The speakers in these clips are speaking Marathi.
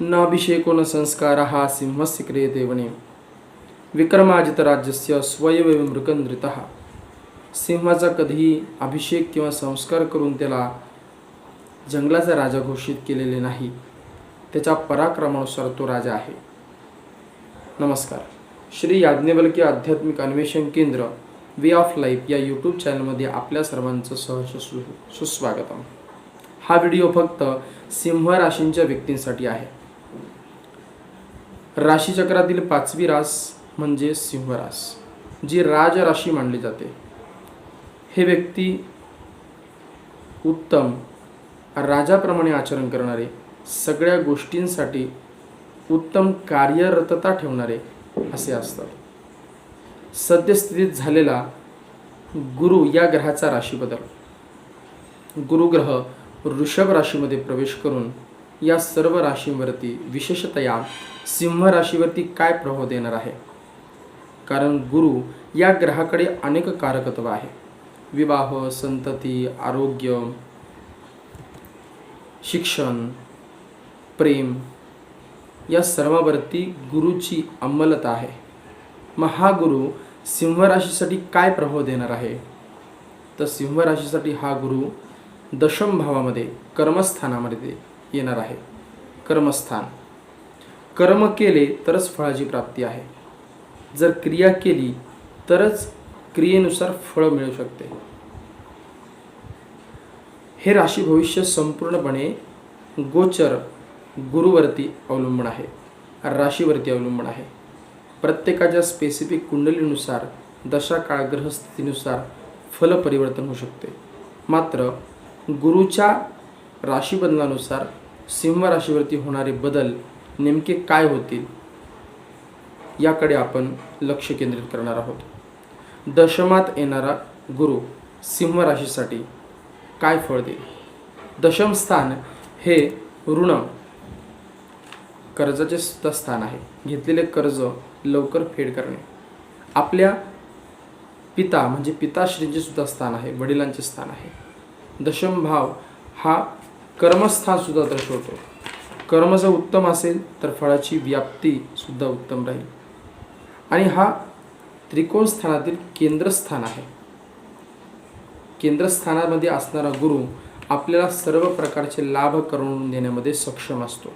नाभिषेको न संस्कारः सिंहस्य क्रियते वने। विक्रमाजितराज्यस्य स्वयं मृकंद्रितः सिंहाचा कधीही अभिषेक किंवा संस्कार करून त्याला जंगलाचा राजा घोषित केलेले नाही त्याच्या पराक्रमानुसार तो राजा आहे। नमस्कार। श्री याज्ञवल्की आध्यात्मिक अन्वेषण केंद्र वे ऑफ लाईफ या यूट्यूब चॅनलमध्ये आपल्या सर्वांचं सहर्ष सु सुस्वागतम। हा व्हिडिओ फक्त सिंह राशींच्या व्यक्तींसाठी आहे। राशीचक्रातील पाचवी रास म्हणजे सिंहरास जी राज राशी मानली जाते. हे व्यक्ती उत्तम राजाप्रमाणे आचरण करणारे सगळ्या गोष्टींसाठी उत्तम कार्यरतता ठेवणारे असे असतात. सद्यस्थितीत झालेला गुरु या ग्रहाचा राशी बदल गुरुग्रह ऋषभ राशीमध्ये प्रवेश करून या सर्व राशींवरती विशेषतया सिंह राशीवरती काय प्रभाव देणार आहे? कारण गुरु या ग्रहाकडे अनेक कारकत्व आहे. विवाह संतती आरोग्य शिक्षण प्रेम या सर्वावरती गुरुची अंमलता आहे. मग हा गुरु सिंह राशीसाठी काय प्रभाव देणार आहे? तर सिंह राशीसाठी हा गुरु दशम भावामध्ये कर्मस्थानामध्ये येणार आहे. कर्मस्थान. कर्म केले तरच फळाची प्राप्ती आहे. जर क्रिया केली तरच क्रियेनुसार फळ मिळू शकते. हे राशी भविष्य संपूर्णपणे गोचर गुरुवरती अवलंबून आहे. राशीवरती अवलंबून आहे. प्रत्येकाच्या स्पेसिफिक कुंडलीनुसार दशा काळ ग्रहस्थितीनुसार फल परिवर्तन होऊ शकते. मात्र गुरुच्या राशीबंधनानुसार सिंह राशीवरती होणारे बदल नेमके काय होतील याकडे आपण लक्ष केंद्रित करणार आहोत. दशमात येणारा गुरु सिंह राशीसाठी काय फळ देईल? दशम स्थान हे ऋण. कर्जाचे सुद्धा स्थान आहे. घेतलेले कर्ज लवकर फेड करणे. आपल्या पिता म्हणजे पिताश्रींचे सुद्धा स्थान आहे. वडिलांचे स्थान आहे. दशम भाव हा कर्मस्थान सुद्धा दर्शवतो कर्म जर उत्तम असेल तर फळाची व्याप्ती सुद्धा उत्तम राहील. आणि हा त्रिकोण स्थानातील केंद्रस्थान आहे. केंद्रस्थानामध्ये असणारा गुरु आपल्याला सर्व प्रकारचे लाभ करून देण्यामध्ये सक्षम असतो.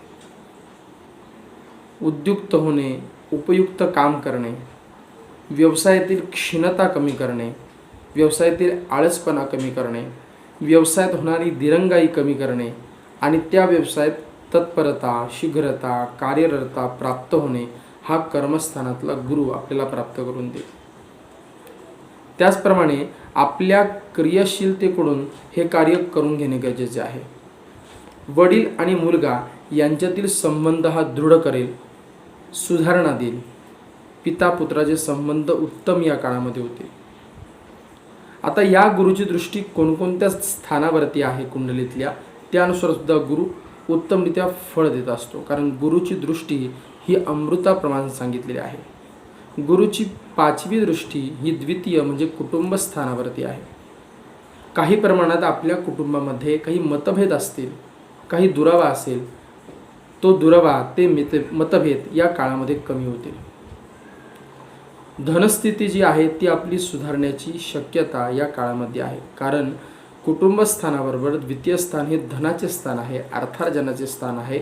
उद्युक्त होणे उपयुक्त काम करणे व्यवसायातील क्षीणता कमी करणे व्यवसायातील आळसपणा कमी करणे व्यवसायात होणारी दिरंगाई कमी करणे आणि त्या व्यवसायात तत्परता शीघ्रता कार्यरता प्राप्त होणे हा कर्मस्थानातला गुरु आपल्याला प्राप्त करून देईल. त्याचप्रमाणे आपल्या क्रियाशीलतेकडून हे कार्य करून घेणे गरजेचे आहे. वडील आणि मुलगा यांच्यातील संबंध हा दृढ करेल सुधारणा देईल. पिता पुत्राचे संबंध उत्तम या काळामध्ये होतील. आता या गुरुची दृष्टी कोणकोणत्या स्थानावरती आहे कुंडलीतल्या त्यानुसार सुद्धा गुरु उत्तमरित्या फळ देत असतो. कारण गुरुची दृष्टी ही अमृताप्रमाणे सांगितलेली आहे. गुरुची पाचवी दृष्टी ही द्वितीय म्हणजे कुटुंबस्थानावरती आहे. काही प्रमाणात आपल्या कुटुंबामध्ये काही मतभेद असतील काही दुरावा असेल तो दुरावा ते मित मतभेद या काळामध्ये कमी होतील. धनस्थिती जी आहे ती आपली सुधारण्याची शक्यता या काळामध्ये आहे. कारण कुटुंबस्थानाबरोबर द्वितीय स्थान हे धनाचे स्थान आहे अर्थार्जनाचे स्थान आहे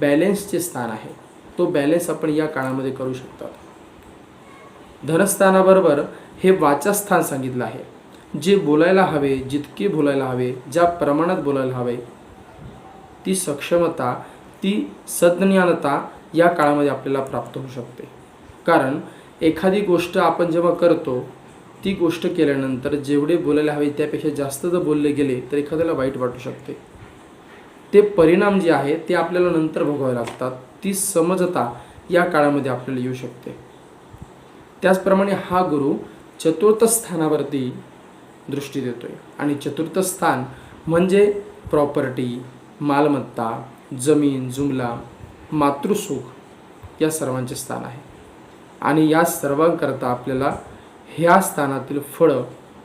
बॅलेन्सचे स्थान आहे. तो बॅलेन्स आपण या काळामध्ये करू शकतात धनस्थानाबरोबर हे वाचास्थान सांगितलं आहे. जे बोलायला हवे जितके बोलायला हवे ज्या प्रमाणात बोलायला हवे ती सक्षमता ती सज्ञानता या काळामध्ये आपल्याला प्राप्त होऊ शकते. कारण एखादी गोष्ट आपण जेव्हा करतो ती गोष्ट केल्यानंतर जेवढे बोलायला हवे त्यापेक्षा जास्त जर बोलले गेले तर एखाद्याला वाईट वाटू शकते. ते परिणाम जे आहे ते आपल्याला नंतर भोगावे लागतात. ती समजता या काळामध्ये आपल्याला येऊ शकते. त्याचप्रमाणे हा गुरु चतुर्थ स्थानावरती दृष्टी देतोय. आणि चतुर्थ स्थान म्हणजे प्रॉपर्टी मालमत्ता जमीन जुमला मातृसुख या सर्वांचे स्थान आहे. आणि या सर्वांकरता आपल्याला ह्या स्थानातील फळं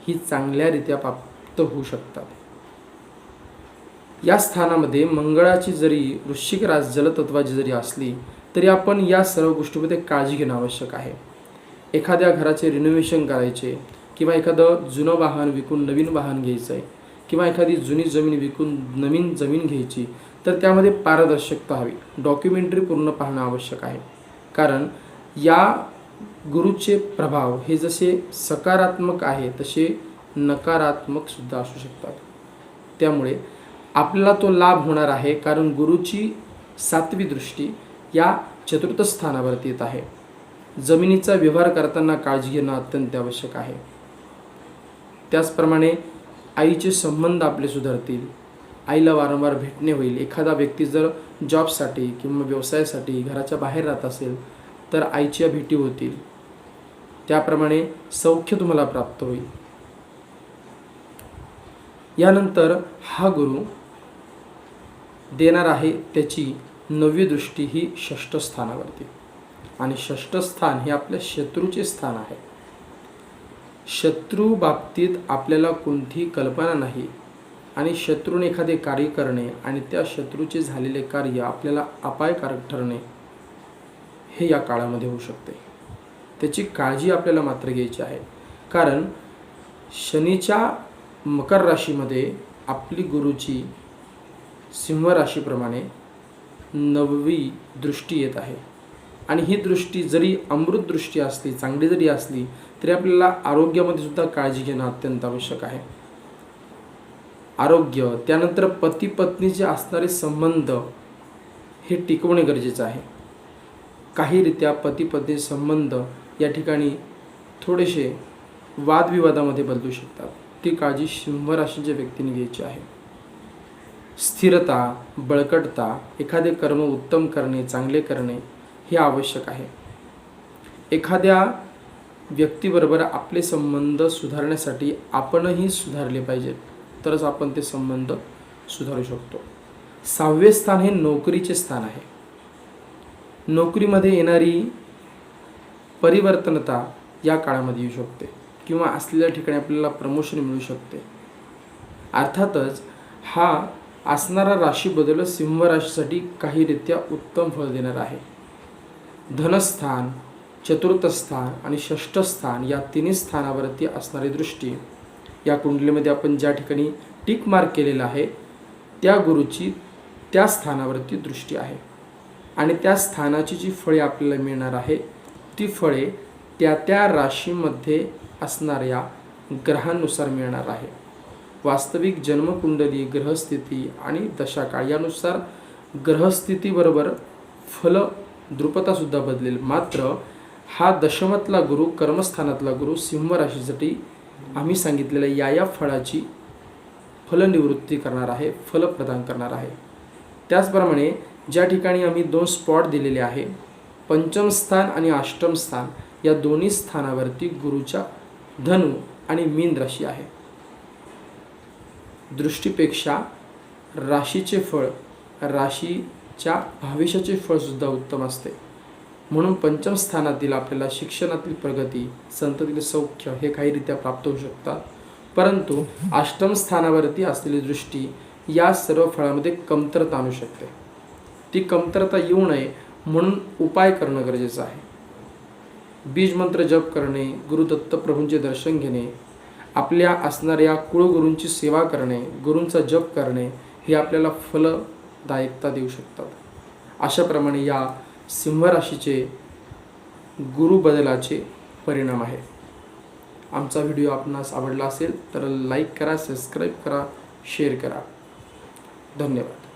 ही चांगल्यारीत्या प्राप्त होऊ शकतात. या स्थानामध्ये मंगळाची जरी वृश्चिक राज जलतत्वाची जरी असली तरी आपण या सर्व गोष्टीमध्ये काळजी घेणं आवश्यक आहे. एखाद्या घराचे रिनोव्हेशन करायचे किंवा एखादं जुनं वाहन विकून नवीन वाहन घ्यायचं आहे किंवा एखादी जुनी जमीन विकून नवीन जमीन घ्यायची तर त्यामध्ये पारदर्शकता हवी. डॉक्युमेंटरी पूर्ण पाहणं आवश्यक आहे. कारण या गुरुचे प्रभाव हे जसे सकारात्मक आहे तसे नकारात्मक सुद्धा असू शकतात. त्यामुळे आपल्याला तो लाभ होणार आहे कारण गुरुची सातवी दृष्टी या चतुर्थ स्थानावरती येत आहे. जमिनीचा व्यवहार करताना काळजी घेणं अत्यंत आवश्यक आहे. त्याचप्रमाणे आईचे संबंध आपले सुधारतील. आईला वारंवार भेटणे होईल. एखादा व्यक्ती जर जॉबसाठी किंवा व्यवसायासाठी घराच्या बाहेर राहत असेल तर आईच्या भेटी होतील. त्याप्रमाणे सौख्य तुम्हाला प्राप्त होईल. यानंतर हा गुरु देणार आहे त्याची नवी दृष्टी ही षष्ठस्थानावरती आणि षष्ठ स्थान हे आपल्या शत्रूचे स्थान आहे. शत्रू बाबतीत आपल्याला कोणतीही कल्पना नाही. आणि शत्रूने एखादे कार्य करणे आणि त्या शत्रूचे झालेले कार्य आपल्याला अपायकारक ठरणे हे या काळामध्ये होऊ शकते. त्याची काळजी आपल्याला मात्र घ्यायची आहे. कारण शनीच्या मकर राशीमध्ये आपली गुरुची सिंह राशीप्रमाणे नववी दृष्टी येत आहे. आणि ही दृष्टी जरी अमृत दृष्टी असली चांगली जरी असली तरी आपल्याला आरोग्यामध्ये सुद्धा काळजी घेणं अत्यंत आवश्यक आहे. आरोग्य त्यानंतर पती पत्नीचे असणारे संबंध हे टिकवणे गरजेचं आहे. काहीरित्या पतीपत्नी संबंध या ठिकाणी थोडेसे वादविवादामध्ये बदलू शकतात. ती काळजी सिंह राशीच्या व्यक्तीने घ्यायची आहे. स्थिरता बळकटता एखादे कर्म उत्तम करणे चांगले करणे हे आवश्यक आहे. एखाद्या व्यक्तीबरोबर आपले संबंध सुधारण्यासाठी आपणही सुधारले पाहिजेत तरच आपण ते संबंध सुधारू शकतो. सहावे स्थान हे नोकरीचे स्थान आहे. नोकरीमध्ये येणारी परिवर्तनता या काळामध्ये येऊ शकते किंवा असलेल्या ठिकाणी आपल्याला प्रमोशन मिळू शकते. अर्थातच हा असणारा राशी बदल सिंह राशीसाठी काहीरित्या उत्तम फळ देणार आहे. धनस्थान चतुर्थस्थान आणि षष्ठस्थान या तिन्ही स्थानावरती असणारी दृष्टी या कुंडलीमध्ये आपण ज्या ठिकाणी टिक मार्क केलेला आहे त्या गुरुची त्या स्थानावरती दृष्टी आहे. आणि त्या स्थानाची जी फळे आपल्याला मिळणार आहे ती फळे त्या त्या राशीमध्ये असणाऱ्या ग्रहांनुसार मिळणार आहे. वास्तविक जन्मकुंडली ग्रहस्थिती आणि दशाकाळ यानुसार ग्रहस्थितीबरोबर फल द्रुपतासुद्धा बदलेल. मात्र हा दशमतला गुरु कर्मस्थानातला गुरु सिंह राशीसाठी आम्ही सांगितलेल्या या या फळाची फलनिवृत्ती करणार आहे फल प्रदान करणार आहे. त्याचप्रमाणे ज्या ठिकाणी आम्ही दोन स्पॉट दिलेले आहे. पंचम स्थान आणि अष्टम स्थान या दोन्ही स्थानावरती गुरुच्या धनु आणि मीन राशी आहे. दृष्टीपेक्षा राशीचे फळ राशीच्या भविष्याचे फळसुद्धा उत्तम असते. म्हणून पंचम स्थानातील आपल्याला शिक्षणातील प्रगती संततील सौख्य हे काहीरित्या प्राप्त होऊ शकतात. परंतु अष्टम स्थानावरती असलेली दृष्टी या सर्व फळामध्ये कमतरता आणू शकते. ती कमतरता येऊ नये म्हणून उपाय करणं गरजेचं आहे. बीजमंत्र जप करणे गुरुदत्त प्रभूंचे दर्शन घेणे आपल्या असणाऱ्या कुळगुरूंची सेवा करणे गुरूंचा जप करणे हे आपल्याला फलदायकता देऊ शकतात. अशाप्रमाणे या सिंह राशीचे परिणाम आहे. आमचा व्हिडिओ आपणास आवडला असेल तर लाईक करा सबस्क्राईब करा शेअर करा. धन्यवाद.